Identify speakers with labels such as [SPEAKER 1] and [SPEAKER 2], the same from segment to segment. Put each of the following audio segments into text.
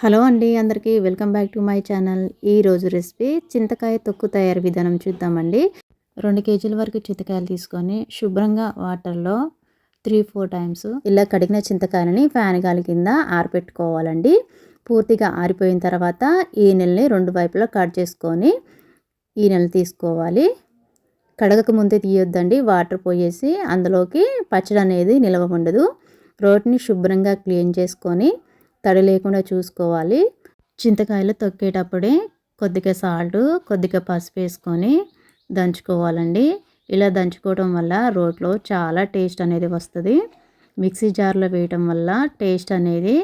[SPEAKER 1] Hello అండి అందరికీ welcome back to my channel. ఈరోజు రెసిపీ చింతకాయ తొక్కు తయారు విధానం చూద్దామండి. రెండు కేజీల వరకు చింతకాయలు తీసుకొని శుభ్రంగా వాటర్లో త్రీ ఫోర్ టైమ్స్ ఇలా కడిగిన చింతకాయలని ఫ్యాన్ గాలి కింద ఆరిపెట్టుకోవాలండి. పూర్తిగా ఆరిపోయిన తర్వాత ఈ నెలని రెండు వైపులా కట్ చేసుకొని ఈ నెల తీసుకోవాలి. కడగక ముందే తీయొద్దండి వాటర్ పోయేసి అందులోకి పచ్చడి అనేది నిలవ ఉండదు. రోటిని శుభ్రంగా క్లీన్ చేసుకొని తడి లేకుండా చూసుకోవాలి. చింతకాయలు తొక్కేటప్పుడే కొద్దిగా సాల్ట్ కొద్దిగా పసుపు వేసుకొని దంచుకోవాలండి. ఇలా దంచుకోవడం వల్ల రోట్లో చాలా టేస్ట్ అనేది వస్తుంది. మిక్సీ జార్లో వేయటం వల్ల టేస్ట్ అనేది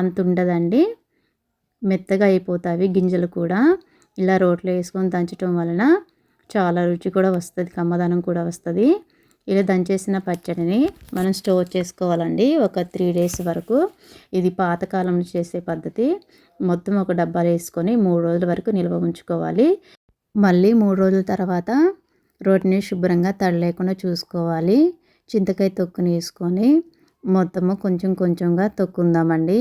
[SPEAKER 1] అంత ఉండదండి. మెత్తగా అయిపోతాయి గింజలు కూడా. ఇలా రోట్లో వేసుకొని దంచడం వలన చాలా రుచి కూడా వస్తుంది కమ్మదనం కూడా వస్తుంది. ఇలా దంచేసిన పచ్చడిని మనం స్టోర్ చేసుకోవాలండి ఒక త్రీ డేస్ వరకు. ఇది పాతకాలంలో చేసే పద్ధతి. మొత్తం ఒక డబ్బాలు వేసుకొని మూడు రోజుల వరకు నిల్వ ఉంచుకోవాలి. మళ్ళీ మూడు రోజుల తర్వాత రోటిని శుభ్రంగా తడి లేకుండా చూసుకోవాలి. చింతకాయ తొక్కుని వేసుకొని మొత్తము కొంచెం కొంచెంగా తొక్కుందామండి.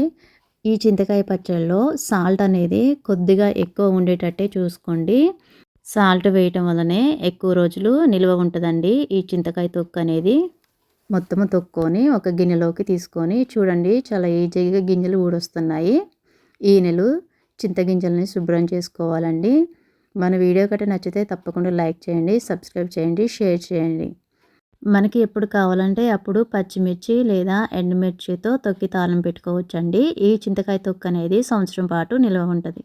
[SPEAKER 1] ఈ చింతకాయ పచ్చడిలో సాల్ట్ అనేది కొద్దిగా ఎక్కువ ఉండేటట్టే చూసుకోండి. సాల్ట్ వేయటం వల్లనే ఎక్కువ రోజులు నిల్వ ఉంటుందండి ఈ చింతకాయ తొక్కు అనేది. మొత్తము తొక్కొని ఒక గిన్నెలోకి తీసుకొని చూడండి చాలా ఈజీగా గింజలు ఊడొస్తున్నాయి. ఈ నెలు చింతగింజలని శుభ్రం చేసుకోవాలండి. మన వీడియో కట్ట నచ్చితే తప్పకుండా లైక్ చేయండి సబ్స్క్రైబ్ చేయండి షేర్ చేయండి. మనకి ఎప్పుడు కావాలంటే అప్పుడు పచ్చిమిర్చి లేదా ఎండుమిర్చితో తొక్కి తాళం పెట్టుకోవచ్చండి. ఈ చింతకాయ తొక్కు అనేది సంవత్సరం పాటు నిల్వ ఉంటుంది.